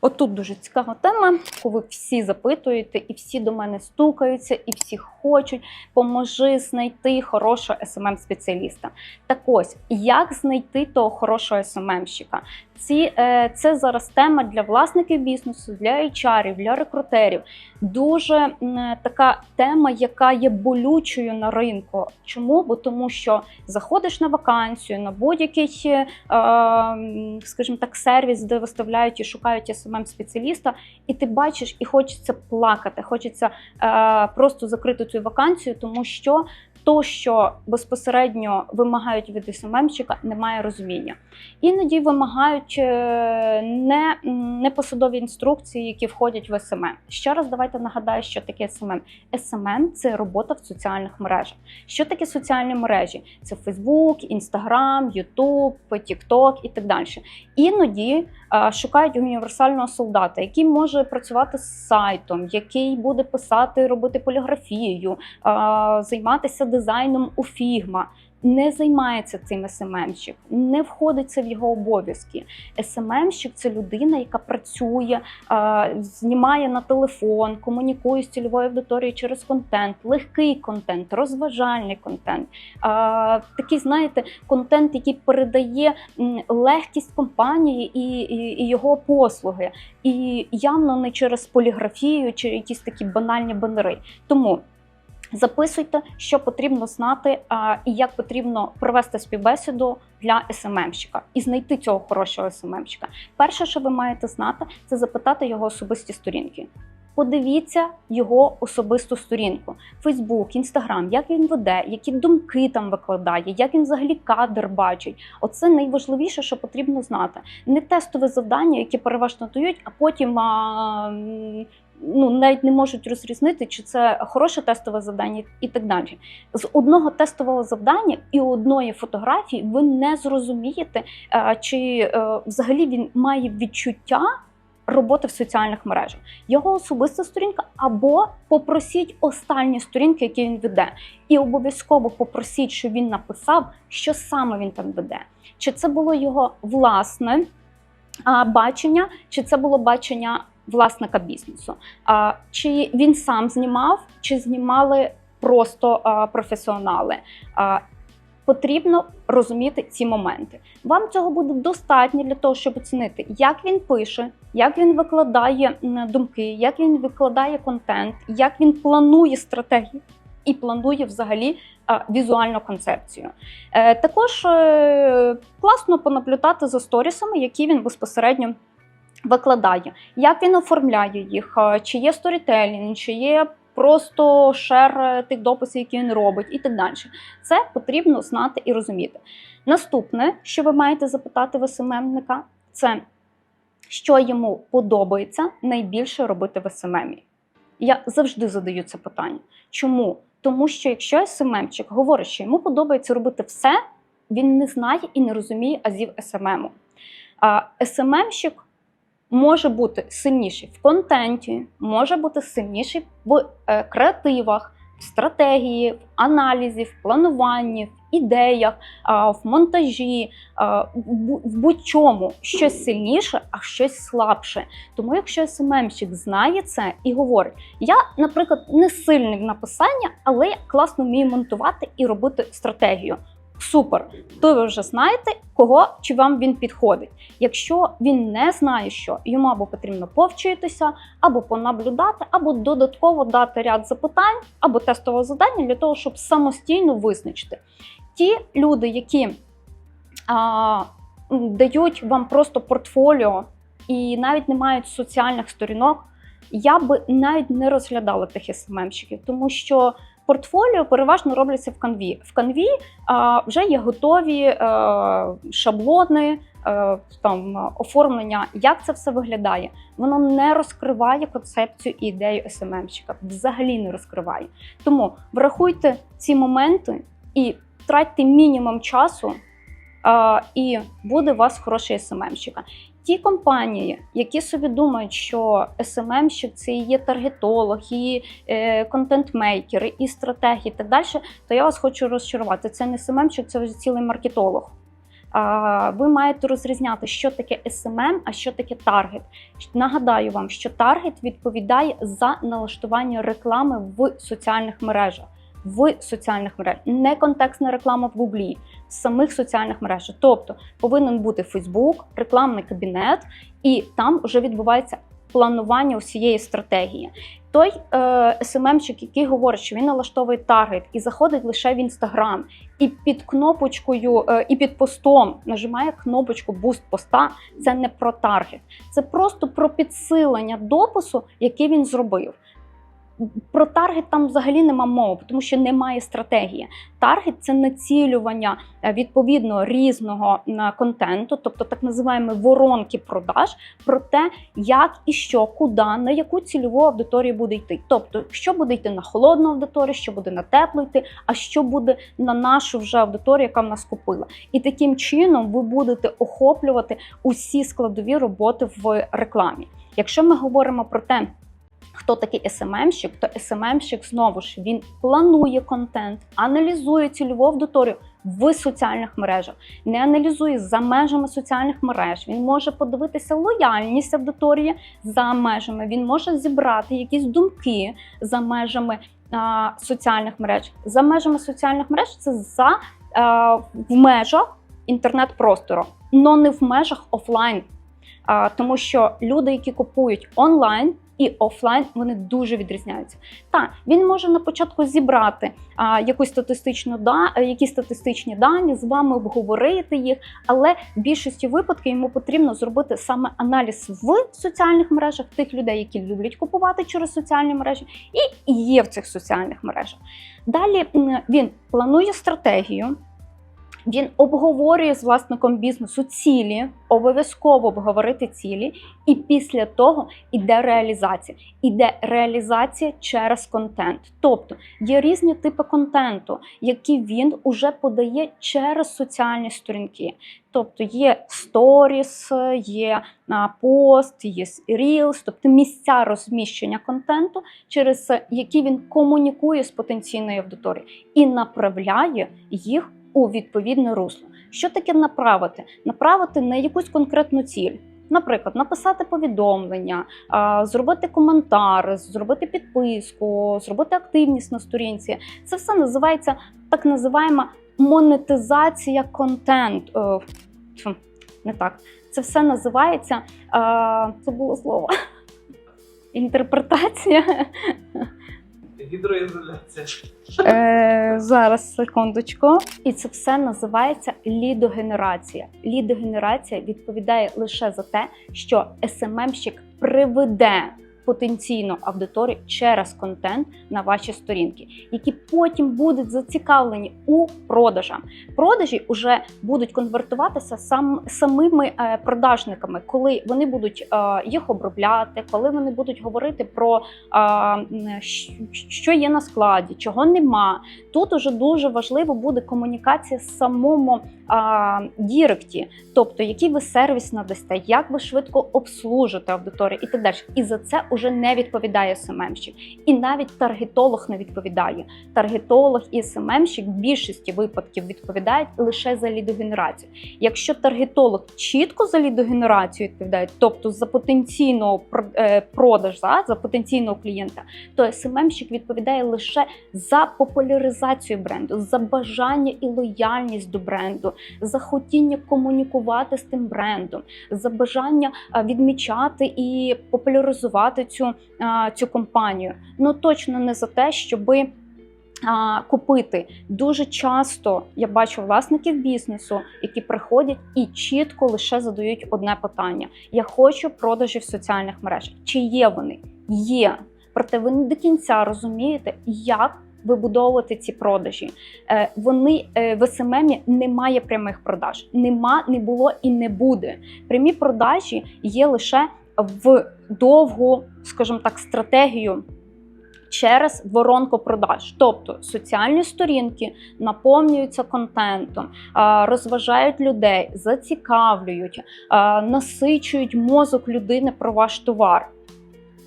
Отут дуже цікава тема, коли всі запитуєте, і всі до мене стукаються, і всі хочуть, поможи знайти хорошого смм спеціаліста. Так ось, як знайти того хорошого SMM-щика? Ці, е, Це зараз тема для власників бізнесу, для HR, для рекрутерів. Дуже така тема, яка є болючою на ринку. Чому? Бо тому що заходиш на вакансію, на будь-який, е, скажімо так, сервіс, де виставляють і шукають smm спеціаліста і ти бачиш, і хочеться плакати, хочеться е, просто закрити цю вакансію, тому що то, що безпосередньо вимагають від СММщика, немає розуміння. Іноді вимагають е, не, не посадові інструкції, які входять в СММ. Ще раз давайте нагадаю, що таке СММ. СММ – це робота в соціальних мережах. Що таке соціальні мережі? Це Facebook, Instagram, YouTube, TikTok і так далі. Іноді шукають універсального солдата, який може працювати з сайтом, який буде писати, робити поліграфію, е, займатися дизайном у Figma. Не займається цим СММщик, не входить це в його обов'язки. СММщик – це людина, яка працює, знімає на телефон, комунікує з цільовою аудиторією через контент, легкий контент, розважальний контент. Такий, знаєте, контент, який передає легкість компанії і, і, і його послуги, і явно не через поліграфію чи якісь такі банальні банери. Тому. Записуйте, що потрібно знати, а, і як потрібно провести співбесіду для СММщика і знайти цього хорошого СММщика. Перше, що ви маєте знати, це запитати його особисті сторінки. Подивіться його особисту сторінку: Фейсбук, Інстаграм, як він веде, які думки там викладає, як він взагалі кадр бачить. Оце найважливіше, що потрібно знати. Не тестове завдання, які переважно дають, а потім. А, Ну, навіть не можуть розрізнити, чи це хороше тестове завдання і так далі. З одного тестового завдання і одної фотографії ви не зрозумієте, е, чи е, взагалі він має відчуття роботи в соціальних мережах. Його особиста сторінка, або попросіть останні сторінки, які він веде. І обов'язково попросіть, щоб він написав, що саме він там веде. Чи це було його власне бачення, чи це було бачення власника бізнесу. А, Чи він сам знімав, чи знімали просто а, професіонали. А, Потрібно розуміти ці моменти. Вам цього буде достатньо для того, щоб оцінити, як він пише, як він викладає думки, як він викладає контент, як він планує стратегію і планує взагалі візуальну концепцію. Е, також е, класно понаблюдати за сторісами, які він безпосередньо викладає, як він оформляє їх, чи є сторітелінг, чи є просто шер е, тих дописів, які він робить, і так далі. Це потрібно знати і розуміти. Наступне, що ви маєте запитати в СММника, це що йому подобається найбільше робити в СММі. Я завжди задаю це питання. Чому? Тому що якщо СММчик говорить, що йому подобається робити все, він не знає і не розуміє азів СММу. А СММщик може бути сильніший в контенті, може бути сильніший в е, креативах, в стратегії, в аналізі, в плануванні, в ідеях, в монтажі, в бу- в будь-чому щось сильніше, а щось слабше. Тому, якщо СММщик знає це і говорить, я, наприклад, не сильний в написанні, але я класно вмію монтувати і робити стратегію. Супер, то ви вже знаєте, кого чи вам він підходить. Якщо він не знає, що йому або потрібно повчитися, або понаблюдати, або додатково дати ряд запитань, або тестове завдання для того, щоб самостійно визначити. Ті люди, які а, дають вам просто портфоліо і навіть не мають соціальних сторінок, я би навіть не розглядала тих СММщиків, тому що портфоліо переважно робляться в канві. В канві а, вже є готові е, шаблони, е, там оформлення, як це все виглядає. Воно не розкриває концепцію і ідею СММщика, взагалі не розкриває. Тому врахуйте ці моменти і тратьте мінімум часу, е, і буде у вас хороший СММщика. Ті компанії, які собі думають, що СММщик це і є таргетолог, і е, контент-мейкери, і стратегії, і так далі, то я вас хочу розчарувати. Це не СММщик, це вже цілий маркетолог. ви маєте розрізняти, що таке SMM, а що таке таргет. Нагадаю вам, що таргет відповідає за налаштування реклами в соціальних мережах. В соціальних мережах, не контекстна реклама в Гуглі, в самих соціальних мережах. Тобто повинен бути Фейсбук, рекламний кабінет, і там вже відбувається планування усієї стратегії. Той е, СММщик, який говорить, що він налаштовує таргет і заходить лише в інстаграм, і під кнопочкою, е, і під постом нажимає кнопочку буст поста. Це не про таргет, це просто про підсилення допису, який він зробив. Про таргет там взагалі нема мови, тому що немає стратегії. Таргет це націлювання е, відповідно різного е, контенту, тобто так називаємо воронки продаж, про те, як і що, куди, на яку цільову аудиторію буде йти. Тобто, що буде йти на холодну аудиторію, що буде на теплу йти, а що буде на нашу вже аудиторію, яка в нас купила. І таким чином ви будете охоплювати усі складові роботи в рекламі. Якщо ми говоримо про те, Хто такий СММщик, то СММщик знову ж він планує контент, аналізує цільову аудиторію в соціальних мережах, не аналізує за межами соціальних мереж. Він може подивитися лояльність аудиторії за межами. Він може зібрати якісь думки за межами а, соціальних мереж. За межами соціальних мереж це за а, в межах інтернет-простору, але не в межах офлайн. А, тому що люди, які купують онлайн і офлайн, вони дуже відрізняються. Так, він може на початку зібрати а, якусь статистичну да, якісь статистичні дані, з вами обговорити їх, але в більшості випадків йому потрібно зробити саме аналіз в соціальних мережах тих людей, які люблять купувати через соціальні мережі, і є в цих соціальних мережах. Далі він планує стратегію. Він обговорює з власником бізнесу цілі, обов'язково обговорити цілі, і після того іде реалізація. Іде реалізація через контент. Тобто є різні типи контенту, які він уже подає через соціальні сторінки. Тобто є сторіс, є пост, є рілс, тобто місця розміщення контенту, через які він комунікує з потенційною аудиторією і направляє їх у відповідне русло. Що таке направити? Направити на якусь конкретну ціль. Наприклад, написати повідомлення, зробити коментар, зробити підписку, зробити активність на сторінці. Це все називається так називаємо монетизація контенту. Не так. Це все називається. Це було слово. Інтерпретація. Гідроізоляція. Е, зараз секундочку. І це все називається лідогенерація. Лідогенерація відповідає лише за те, що СММщик приведе потенційну аудиторію через контент на ваші сторінки, які потім будуть зацікавлені у продажах. Продажі вже будуть конвертуватися сам самими е, продажниками, коли вони будуть е, їх обробляти, коли вони будуть говорити про е, що є на складі, чого нема. Тут уже дуже важливо буде комунікація з самому Діректі, тобто який ви сервіс надасте, як ви швидко обслужите аудиторію і так далі. І за це вже не відповідає СММщик. І навіть таргетолог не відповідає. Таргетолог і СММщик в більшості випадків відповідають лише за лідогенерацію. Якщо таргетолог чітко за лідогенерацію відповідає, тобто за потенційного е, продаж, за потенційного клієнта, то СММщик відповідає лише за популяризацію бренду, за бажання і лояльність до бренду, за хотіння комунікувати з тим брендом, за бажання відмічати і популяризувати цю, цю компанію. Ну точно не за те, щоби. Купити дуже часто я бачу власників бізнесу, які приходять і чітко лише задають одне питання: я хочу продажі в соціальних мережах. Чи є вони? Є. Проте ви не до кінця розумієте, як вибудовувати ці продажі. Е, Вони е, в СММі немає прямих продаж. Нема, не було і не буде. Прямі продажі є лише в довгу, скажімо так, стратегію. Через воронку продаж, тобто соціальні сторінки наповнюються контентом, розважають людей, зацікавлюють, насичують мозок людини про ваш товар.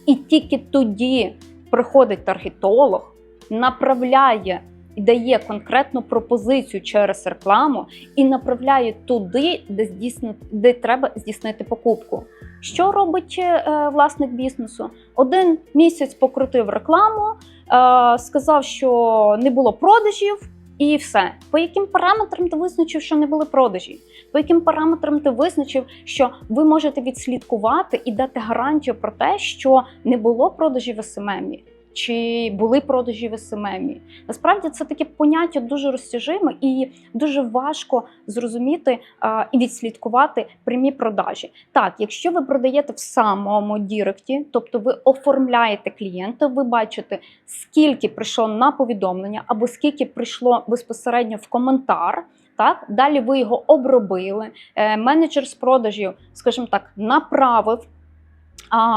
І тільки тоді приходить таргетолог, направляє дає конкретну пропозицію через рекламу і направляє туди, де здійсно, де треба здійснити покупку. Що робить е, власник бізнесу? Один місяць покрутив рекламу, е, сказав, що не було продажів, і все. По яким параметрам ти визначив, що не були продажі? По яким параметрам ти визначив, що ви можете відслідкувати і дати гарантію про те, що не було продажів в СММі? Чи були продажі в СММі? Насправді це таке поняття дуже розтяжиме і дуже важко зрозуміти а, і відслідкувати прямі продажі. Так, якщо ви продаєте в самому Діректі, тобто ви оформляєте клієнта, ви бачите, скільки прийшло на повідомлення або скільки прийшло безпосередньо в коментар. Так, далі ви його обробили. Е, менеджер з продажів, скажімо так, направив.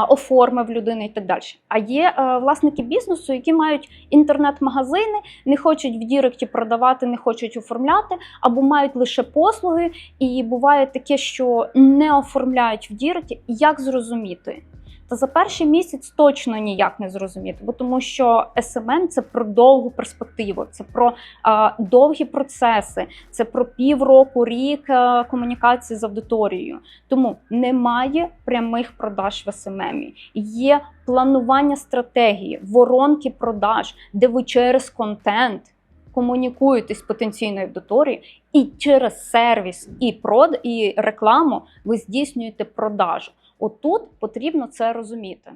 Оформив людини і так далі. А є е, власники бізнесу, які мають інтернет-магазини, не хочуть в Діректі продавати, не хочуть оформляти, або мають лише послуги. І буває таке, що не оформляють в Діректі. Як зрозуміти? Та за перший місяць точно ніяк не зрозуміти, бо тому що SMM – це про довгу перспективу, це про а, довгі процеси, це про півроку, рік а, комунікації з аудиторією. Тому немає прямих продаж в SMM. Є планування стратегії, воронки продаж, де ви через контент комунікуєте з потенційною аудиторією, і через сервіс і прод і рекламу ви здійснюєте продажу. Отут потрібно це розуміти.